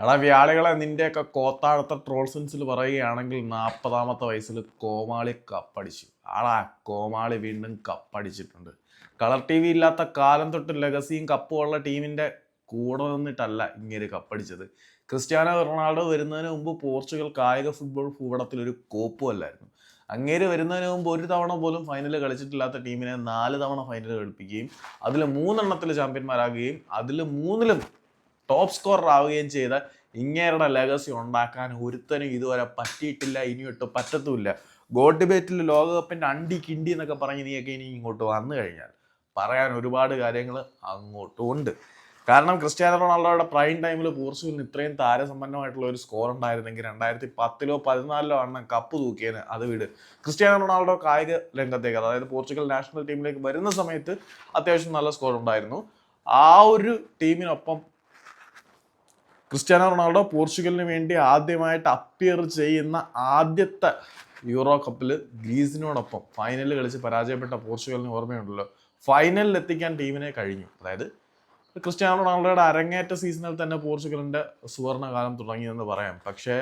എടാ വ്യാളികളെ നിന്റെയൊക്കെ കോത്താഴത്ത ട്രോൾ സെൻസിൽ പറയുകയാണെങ്കിൽ നാൽപ്പതാമത്തെ വയസ്സിൽ കോമാളി കപ്പടിച്ചു. ആടാ കോമാളി വീണ്ടും കപ്പടിച്ചിട്ടുണ്ട്. കളർ ടി വി ഇല്ലാത്ത കാലം തൊട്ട് ലെഗസിയും കപ്പും ഉള്ള ടീമിന്റെ കൂടെ നിന്നിട്ടല്ല ഇങ്ങനെ കപ്പടിച്ചത്. ക്രിസ്ത്യാനോ റൊണാൾഡോ വരുന്നതിന് മുമ്പ് പോർച്ചുഗൽ കായിക ഫുട്ബോൾ ഭൂപടത്തിൽ ഒരു കോപ്പും അല്ലായിരുന്നു. അങ്ങേര് വരുന്നതിന് മുമ്പ് ഒരു തവണ പോലും ഫൈനൽ കളിച്ചിട്ടില്ലാത്ത ടീമിനെ നാല് തവണ ഫൈനൽ കളിപ്പിക്കുകയും അതിൽ മൂന്നെണ്ണത്തിൽ ചാമ്പ്യന്മാരാകുകയും അതിൽ മൂന്നിലും ടോപ്പ് സ്കോറർ ആവുകയും ചെയ്ത ഇങ്ങേരുടെ ലെഗസി ഉണ്ടാക്കാൻ ഒരുത്തനും ഇതുവരെ പറ്റിയിട്ടില്ല ഇനിയൊട്ട് പറ്റത്തുമില്ല. ഗോഡ് ഡിബേറ്റിൽ ലോകകപ്പിന്റെ അണ്ടി കിണ്ടി എന്നൊക്കെ പറഞ്ഞ് നീയൊക്കെ ഇനി ഇങ്ങോട്ട് വന്നു കഴിഞ്ഞാൽ പറയാൻ ഒരുപാട് കാര്യങ്ങൾ അങ്ങോട്ടും ഉണ്ട്. കാരണം ക്രിസ്ത്യാനോ റൊണാൾഡോയുടെ പ്രൈം ടൈമിൽ പോർച്ചുഗലിന് ഇത്രയും താരസമ്പന്നമായിട്ടുള്ള ഒരു സ്കോർ ഉണ്ടായിരുന്നെങ്കിൽ രണ്ടായിരത്തി പത്തിലോ പതിനാലിലോ ആണ് കപ്പ് തൂക്കിയതിന് അത് വിട്. ക്രിസ്ത്യാനോ റൊണാൾഡോ കായിക രംഗത്തേക്ക് അതായത് പോർച്ചുഗൽ നാഷണൽ ടീമിലേക്ക് വരുന്ന സമയത്ത് അത്യാവശ്യം നല്ല സ്കോർ ഉണ്ടായിരുന്നു. ആ ഒരു ടീമിനൊപ്പം ക്രിസ്ത്യാനോ റൊണാൾഡോ പോർച്ചുഗലിന് വേണ്ടി ആദ്യമായിട്ട് അപ്പിയർ ചെയ്യുന്ന ആദ്യത്തെ യൂറോ കപ്പിൽ ഗ്രീസിനോടൊപ്പം ഫൈനലിൽ കളിച്ച് പരാജയപ്പെട്ട പോർച്ചുഗലിന് ഓർമ്മയുണ്ടല്ലോ. ഫൈനലിൽ എത്തിക്കാൻ ടീമിനെ കഴിഞ്ഞു. അതായത് ക്രിസ്ത്യാനോ റൊണാൾഡോയുടെ അരങ്ങേറ്റ സീസണിൽ തന്നെ പോർച്ചുഗലിന്റെ സുവർണകാലം തുടങ്ങിയെന്ന് പറയാം. പക്ഷേ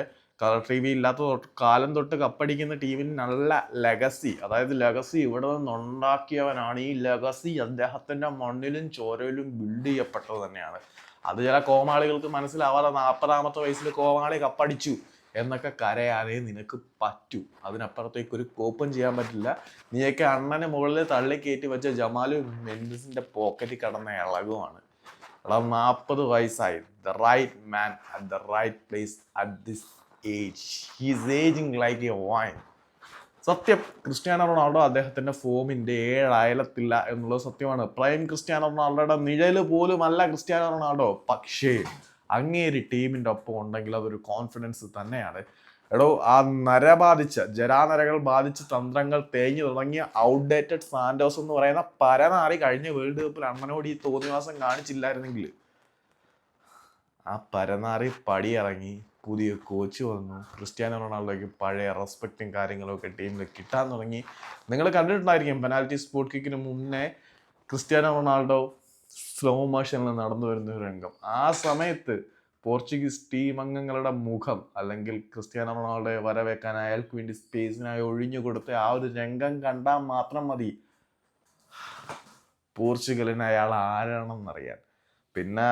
ടി വി ഇല്ലാത്ത കാലം തൊട്ട് കപ്പടിക്കുന്ന ടീമിന് നല്ല ലെഗസി അതായത് ലെഗസി ഇവിടെ നിന്നുണ്ടാക്കിയവനാണ് ഈ ലെഗസി അദ്ദേഹത്തിന്റെ മണ്ണിലും ചോരയിലും ബിൽഡ് ചെയ്യപ്പെട്ടത് തന്നെയാണ്. അത് ചില കോമാളികൾക്ക് മനസ്സിലാവാതെ നാൽപ്പതാമത്തെ വയസ്സിൽ കോമാളി കപ്പടിച്ചു എന്നൊക്കെ കരയാനേ നിനക്ക് പറ്റൂ. അതിനപ്പുറത്തേക്ക് ഒരു കോപ്പും ചെയ്യാൻ പറ്റില്ല. നീയൊക്കെ അണ്ണനെ മുകളിൽ തള്ളി കയറ്റി വെച്ച ജമാലു മെൻഡിസിന്റെ പോക്കറ്റിൽ കടന്ന ഇളകുമാണ് എടാ നാൽപ്പത് വയസ്സായി. The right man at the right place at this age he's ageing like a wine സത്യം ക്രിസ്ത്യാനോ റൊണാൾഡോ അദ്ദേഹത്തിന്റെ ഫോമിന്റെ ഏഴ് എന്നുള്ളത് സത്യമാണ്. പ്രൈം ക്രിസ്ത്യാനോ റൊണാൾഡോയുടെ നിഴൽ പോലും അല്ല ക്രിസ്ത്യാനോ റൊണാൾഡോ. പക്ഷേ അങ്ങേരി ടീമിന്റെ ഒപ്പം ഉണ്ടെങ്കിൽ അതൊരു കോൺഫിഡൻസ് തന്നെയാണ്. എടോ ആ നര ബാധിച്ച ജരാനരകൾ ബാധിച്ച തന്ത്രങ്ങൾ തേഞ്ഞു തുടങ്ങിയ ഔട്ട്ഡേറ്റഡ് സാൻഡോസ് എന്ന് പറയുന്ന പരനാറി കഴിഞ്ഞ വേൾഡ് കപ്പിൽ അണ്ണനോട് ഈ തോന്നിവാസം കാണിച്ചില്ലായിരുന്നെങ്കിൽ ആ പരനാറി പടിയിറങ്ങി പുതിയ കോച്ച് വന്നു. ക്രിസ്ത്യാനോ റൊണാൾഡോയ്ക്ക് പഴയ റെസ്പെക്റ്റും കാര്യങ്ങളൊക്കെ ടീമിൽ കിട്ടാൻ തുടങ്ങി. നിങ്ങൾ കണ്ടിട്ടുണ്ടായിരിക്കും പെനാൽറ്റി സ്പോട്ട് കിക്കിന് മുന്നേ ക്രിസ്ത്യാനോ റൊണാൾഡോ സ്ലോ മോഷനിൽ നടന്നു വരുന്ന ഒരു രംഗം. ആ സമയത്ത് പോർച്ചുഗീസ് ടീം അംഗങ്ങളുടെ മുഖം അല്ലെങ്കിൽ ക്രിസ്ത്യാനോ റൊണാൾഡോയെ വരവേക്കാൻ അയാൾക്ക് വേണ്ടി സ്പേസിനായി ഒഴിഞ്ഞു കൊടുത്ത ആ ഒരു രംഗം കണ്ടാൽ മാത്രം മതി. പോർച്ചുഗലിന് അയാൾ ആരാണെന്നറിയാൻ. പിന്നെ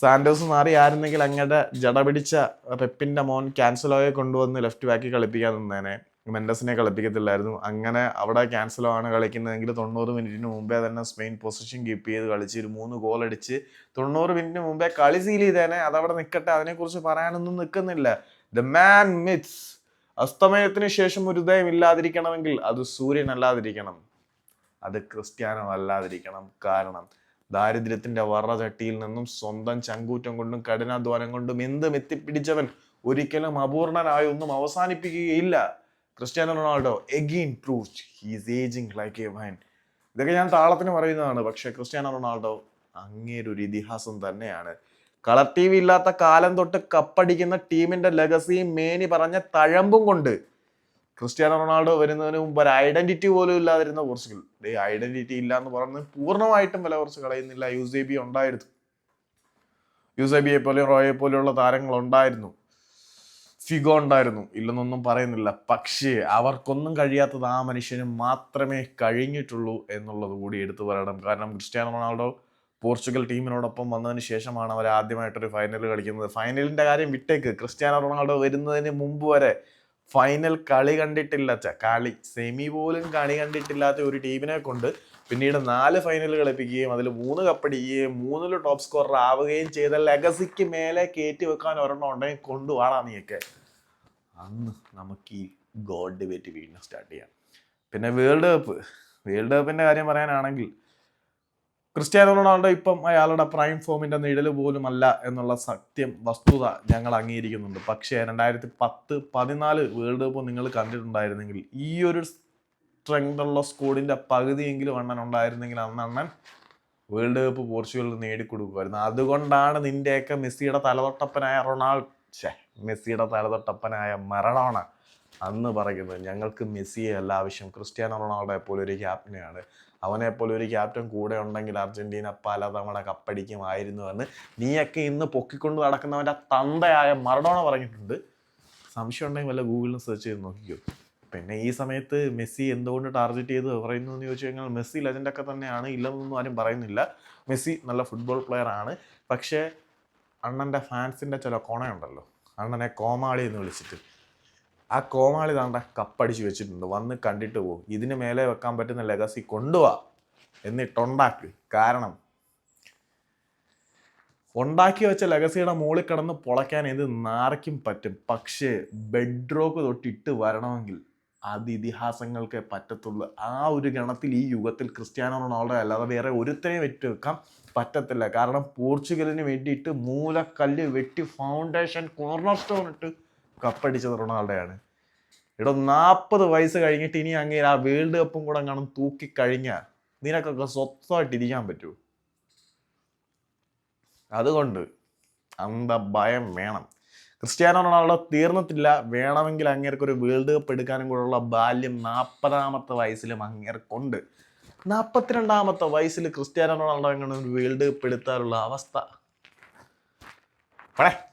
സാന്റോസ് മാറി ആയിരുന്നെങ്കിൽ അങ്ങയുടെ ജട പിടിച്ച പെപ്പിന്റെ മോൻ ക്യാൻസലോയെ കൊണ്ടുവന്ന് ലെഫ്റ്റ് ബാക്കി കളിപ്പിക്കാൻ നിന്നേനെ. മെൻഡസിനെ കളിപ്പിക്കത്തില്ലായിരുന്നു. അങ്ങനെ അവിടെ ക്യാൻസലോ ആണ് കളിക്കുന്നതെങ്കിൽ തൊണ്ണൂറ് മിനിറ്റിന് മുമ്പേ തന്നെ സ്പെയിൻ പൊസിഷൻ കീപ്പ് ചെയ്ത് കളിച്ച് ഒരു മൂന്ന് ഗോൾ അടിച്ച് തൊണ്ണൂറ് മിനിറ്റിന് മുമ്പേ കളി സീൽ ചെയ്തേനെ. അതവിടെ നിൽക്കട്ടെ അതിനെക്കുറിച്ച് പറയാനൊന്നും നിൽക്കുന്നില്ല ദ മാൻ മിറ്റ്സ് അസ്തമയത്തിന് ശേഷം ഒരു ഉദയം ഇല്ലാതിരിക്കണമെങ്കിൽ അത് സൂര്യൻ അല്ലാതിരിക്കണം അത് ക്രിസ്ത്യാനോ അല്ലാതിരിക്കണം. കാരണം ദാരിദ്ര്യത്തിന്റെ വറചട്ടിയിൽ നിന്നും സ്വന്തം ചങ്കൂറ്റം കൊണ്ടും കഠിനാധ്വാനം കൊണ്ടും എന്തും എത്തിപ്പിടിച്ചവൻ ഒരിക്കലും അപൂർണനായി ഒന്നും അവസാനിപ്പിക്കുകയില്ല. Cristiano Ronaldo again proved he's ageing like a wine ഇതൊക്കെ ഞാൻ താളത്തിന് പറയുന്നതാണ്. പക്ഷേ ക്രിസ്ത്യാനോ റൊണാൾഡോ അങ്ങേരൊരു ഇതിഹാസം തന്നെയാണ്. കളർ ടി വി ഇല്ലാത്ത കാലം തൊട്ട് കപ്പടിക്കുന്ന ടീമിന്റെ ലഗസിയും മേനി പറഞ്ഞ തഴമ്പും കൊണ്ട് ക്രിസ്ത്യാനോ റൊണാൾഡോ വരുന്നതിന് മുമ്പ് ഒരു ഐഡന്റിറ്റി പോലും ഇല്ലാതിരുന്ന പോർച്ചുഗൽ. ഈ ഐഡന്റിറ്റി ഇല്ല എന്ന് പറഞ്ഞ് പൂർണമായിട്ടും വില കുറച്ച് കളയുന്നില്ല യുസേബി ഉണ്ടായിരുന്നു. യുസേബിയെ പോലെ റോയെ പോലെയുള്ള താരങ്ങൾ ഉണ്ടായിരുന്നു. ഫിഗോ ഉണ്ടായിരുന്നു. ഇല്ലെന്നൊന്നും പറയുന്നില്ല. പക്ഷേ അവർക്കൊന്നും കഴിയാത്തത് ആ മനുഷ്യന് മാത്രമേ കഴിഞ്ഞിട്ടുള്ളൂ എന്നുള്ളത് കൂടി എടുത്തു പറയണം. കാരണം ക്രിസ്ത്യാനോ റൊണാൾഡോ പോർച്ചുഗൽ ടീമിനോടൊപ്പം വന്നതിന് ശേഷമാണ് അവർ ആദ്യമായിട്ടൊരു ഫൈനൽ കളിക്കുന്നത്. ഫൈനലിന്റെ കാര്യം വിട്ടേക്ക്. ക്രിസ്ത്യാനോ റൊണാൾഡോ വരുന്നതിന് മുമ്പ് വരെ ഫൈനൽ കളി കണ്ടിട്ടില്ല കളി സെമി പോലും കളി കണ്ടിട്ടില്ലാത്ത ഒരു ടീമിനെ കൊണ്ട് പിന്നീട് നാല് ഫൈനൽ കളിപ്പിക്കുകയും അതിൽ മൂന്ന് കപ്പടിക്കുകയും മൂന്നിൽ ടോപ്പ് സ്കോറർ ആവുകയും ചെയ്ത ലെഗസിക്ക് മേലെ കയറ്റി വെക്കാൻ ഒരെണ്ണം ഉണ്ടെങ്കിൽ കൊണ്ടുപോകാം നീയൊക്കെ. അന്ന് നമുക്ക് ഈ ഗോഡ് ഡിബേറ്റ് വീണ്ടും സ്റ്റാർട്ട് ചെയ്യാം. പിന്നെ വേൾഡ് കപ്പ് വേൾഡ് കപ്പിന്റെ കാര്യം പറയാനാണെങ്കിൽ ക്രിസ്ത്യാനോ റൊണാൾഡോ ഇപ്പം അയാളുടെ പ്രൈം ഫോമിന്റെ നിഴൽ പോലും അല്ല എന്നുള്ള സത്യം വസ്തുത ഞങ്ങൾ അംഗീകരിക്കുന്നുണ്ട്. പക്ഷേ രണ്ടായിരത്തി പത്ത് പതിനാല് വേൾഡ് കപ്പ് നിങ്ങൾ കണ്ടിട്ടുണ്ടായിരുന്നെങ്കിൽ ഈ ഒരു സ്ട്രെങ്ത് ഉള്ള സ്കോഡിന്റെ പകുതിയെങ്കിലും അണ്ണൻ ഉണ്ടായിരുന്നെങ്കിൽ അന്ന് അണ്ണൻ വേൾഡ് കപ്പ് പോർച്ചുഗലിൽ നേടിക്കൊടുക്കുമായിരുന്നു. അതുകൊണ്ടാണ് നിന്റെയൊക്കെ മെസ്സിയുടെ തലതൊട്ടപ്പനായ റൊണാൾഡ് മെസ്സിയുടെ തലതൊട്ടപ്പനായ മറഡോണ അന്ന് പറയുന്നത് ഞങ്ങൾക്ക് മെസ്സിയെ അല്ല ആവശ്യം. ക്രിസ്ത്യാനോ റൊണാൾഡോയെ പോലെ ഒരു ക്യാപ്റ്റനെയാണ്. അവനെപ്പോലെ ഒരു ക്യാപ്റ്റൻ കൂടെ ഉണ്ടെങ്കിൽ അർജന്റീന പലതവണ കപ്പടിക്കുമായിരുന്നു എന്ന് നീയൊക്കെ ഇന്ന് പൊക്കിക്കൊണ്ട് നടക്കുന്നവന്റെ തന്തയായ മറഡോണ പറഞ്ഞിട്ടുണ്ട്. സംശയം ഉണ്ടെങ്കിൽ വല്ല ഗൂഗിളിൽ സെർച്ച് ചെയ്ത് നോക്കിക്കോ. പിന്നെ ഈ സമയത്ത് മെസ്സി എന്തുകൊണ്ട് ടാർഗറ്റ് ചെയ്ത് പറയുന്നു എന്ന് ചോദിച്ചു കഴിഞ്ഞാൽ മെസ്സി ലെജൻഡൊക്കെ തന്നെയാണ്. ഇല്ലെന്നൊന്നും ആരും പറയുന്നില്ല. മെസ്സി നല്ല ഫുട്ബോൾ പ്ലെയർ ആണ്. പക്ഷേ അണ്ണന്റെ ഫാൻസിന്റെ ചില കോണയുണ്ടല്ലോ. അണ്ണനെ കോമാളി എന്ന് വിളിച്ചിട്ട്. ആ കോമാളി താണ്ട കപ്പടിച്ച് വെച്ചിട്ടുണ്ട്. വന്ന് കണ്ടിട്ട് പോകും. ഇതിന് മേലെ വെക്കാൻ പറ്റുന്ന ലെഗസി കൊണ്ടുപോവാ എന്നിട്ടുണ്ടാക്ക് കാരണം ഉണ്ടാക്കി വെച്ച ലെഗസിയുടെ മുകളിൽ കിടന്ന് പൊളയ്ക്കാൻ ഇത് നാരയ്ക്കും പറ്റും. പക്ഷേ ബെഡ്റോക്ക് തൊട്ടിട്ട് വരണമെങ്കിൽ അത് ഇതിഹാസങ്ങൾക്കേ പറ്റത്തുള്ളൂ. ആ ഒരു ഗണത്തിൽ ഈ യുഗത്തിൽ ക്രിസ്ത്യാനോ റൊണാൾഡോ അല്ലാതെ വേറെ ഒരുത്തനെ വെട്ടി വെക്കാൻ പറ്റത്തില്ല. കാരണം പോർച്ചുഗലിന് വേണ്ടിയിട്ട് മൂലക്കല്ല് വെട്ടി ഫൗണ്ടേഷൻ കോർണർ സ്റ്റോൺ ഇട്ട് കപ്പടിച്ചത് റൊണാൾഡോയാണ്. ഇവിടെ നാൽപ്പത് വയസ്സ് കഴിഞ്ഞിട്ട് ഇനി അങ്ങനെ ആ വേൾഡ് കപ്പും കൂടെ കാണും തൂക്കി കഴിഞ്ഞാൽ നിനക്കൊക്കെ സ്വസ്ഥമായിട്ട് ഇരിക്കാൻ പറ്റൂ. അതുകൊണ്ട് അന്ത ഭയം വേണം. ക്രിസ്ത്യാനോ റൊണാൾഡോ തീർന്നിട്ടില്ല. വേണമെങ്കിൽ അങ്ങേർക്ക് ഒരു വേൾഡ് കപ്പ് എടുക്കാനും കൂടെയുള്ള ബാല്യം നാൽപ്പതാമത്തെ വയസ്സിലും അങ്ങേർക്കുണ്ട്. നാൽപ്പത്തിരണ്ടാമത്തെ വയസ്സിൽ ക്രിസ്ത്യാനോ റൊണാൾഡോ എങ്ങനെ ഒരു വേൾഡ് കപ്പ് എടുത്താലുള്ള അവസ്ഥ. പഴേ